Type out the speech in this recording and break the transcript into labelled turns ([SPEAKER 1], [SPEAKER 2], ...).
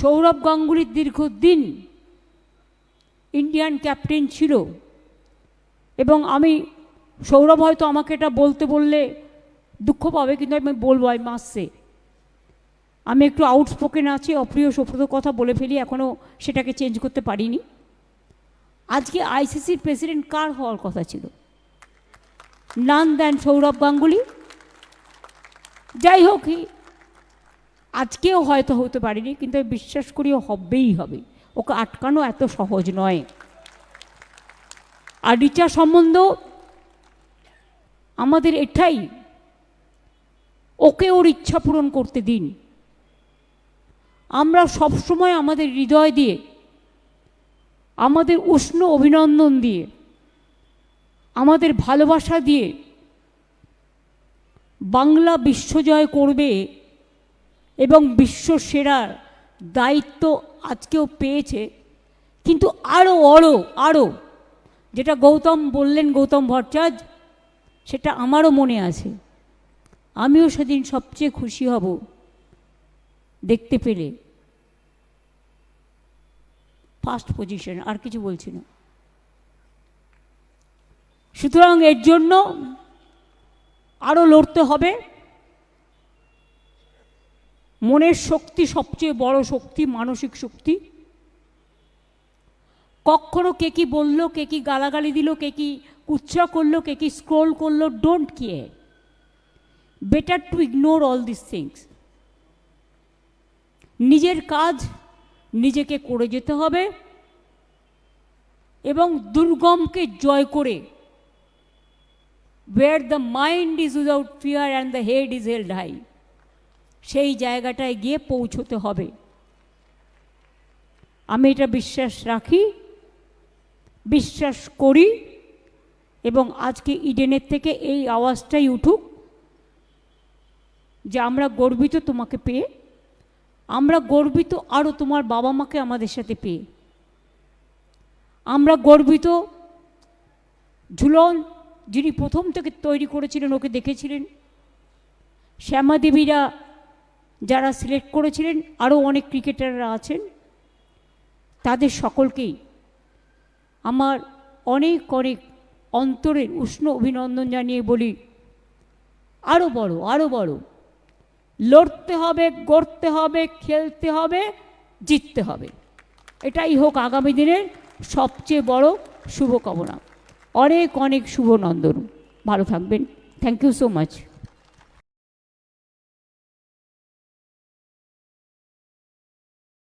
[SPEAKER 1] সৌরভ গাঙ্গুলির দীর্ঘদিন Indian captain ছিল। এবং আমি, সৌরভ হয়তো আমাকে এটা বলতে বললে দুঃখ পাবে, কিন্তু আমি বলব আই মাসে আমি একটু আউটস্পোকেন আছি, অপ্রিয় সুপ্রত কথা বলে ফেলি এখনও সেটাকে চেঞ্জ করতে পারিনি। আজকে আইসিসির প্রেসিডেন্ট কার হওয়ার কথা ছিল? নান দেন সৌরভ গাঙ্গুলি। যাই হোক আজকেও হয়তো হতে পারিনি, কিন্তু আমি বিশ্বাস করি হবেই হবে। ওকে আটকানো এত সহজ নয়। আর রিচা সম্বন্ধ আমাদের এটাই ওকে ওর ইচ্ছা পূরণ করতে দিন। আমরা সবসময় আমাদের হৃদয় দিয়ে, আমাদের উষ্ণ অভিনন্দন দিয়ে, আমাদের ভালোবাসা দিয়ে বাংলা বিশ্বজয় করবে এবং বিশ্ব সেরার দায়িত্ব আজকেও পেয়েছে। কিন্তু আরও আরও আরও যেটা গৌতম বললেন, গৌতম ভট্টাচার্য, সেটা আমারও মনে আছে। আমিও সেদিন সবচেয়ে খুশি হব দেখতে পেলে। ফার্স্ট পজিশন আর কিছু বলছি না। সুতরাং এর জন্য আরও লড়তে হবে। মনের শক্তি সবচেয়ে বড় শক্তি, মানসিক শক্তি। কখনো কে কি বলল, কে কি গালাগালি দিল, কে কি কুচ্ছা করল, কে কি স্ক্রোল করল don't care better to ignore all this things নিজের কাজ নিজেকে করে যেতে হবে এবং দুর্গমকে জয় করে where the mind is without fear and the head is held high সেই জায়গাটায় গিয়ে পৌঁছতে হবে। আমি এটা বিশ্বাস রাখি, বিশ্বাস করি এবং আজকে ইডেনের থেকে এই আওয়াজটাই উঠুক যে আমরা গর্বিত তোমাকে পেয়ে, আমরা গর্বিত আরও তোমার বাবা মাকে আমাদের সাথে পেয়ে। আমরা গর্বিত ঝুলন, যিনি প্রথম থেকে তৈরি করেছিলেন, ওকে দেখেছিলেন। শ্যামাদেবীরা যারা সিলেক্ট করেছিলেন আরও অনেক ক্রিকেটাররা আছেন, তাদের সকলকেই আমার অনেক অনেক অন্তরের উষ্ণ অভিনন্দন জানিয়ে বলি আরও বড় আরও বড়, লড়তে হবে, গড়তে হবে, খেলতে হবে, জিততে হবে। এটাই হোক আগামী দিনের সবচেয়ে বড় শুভকামনা। অনেক অনেক শুভনন্দন ভালো থাকবেন। Thank you so much